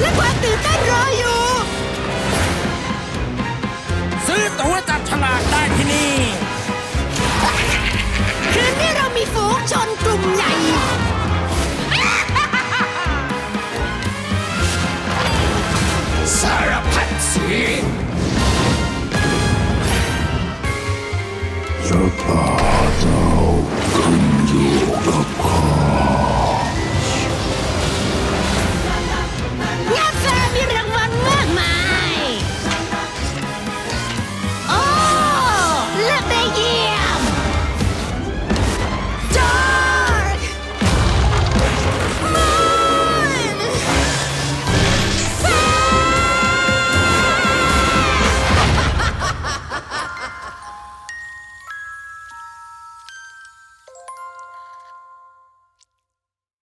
และความตื่นเต้นรออยู่ ซื้อตั๋วจับฉลากได้ที่นี่ คืนนี้เรามีฝูงชนกลุ่มใหญ่ สารพัดสียุทธ